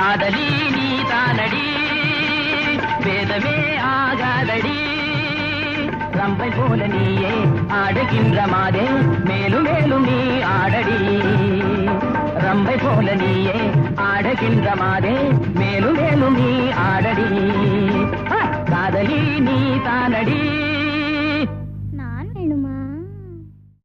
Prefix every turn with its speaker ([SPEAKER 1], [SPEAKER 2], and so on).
[SPEAKER 1] காதலி நீ தானடி. வேதமே ஆகாதடி. ரம்பை போல நீயே ஆடுகின்ற மாதே மேலும் மேலும் நீ ஆடடி. ரம்பை போல நீயே ஆடுகின்ற மாதே மேலும் மேலும் நீ ஆடடி. காதலி நீ தானடி.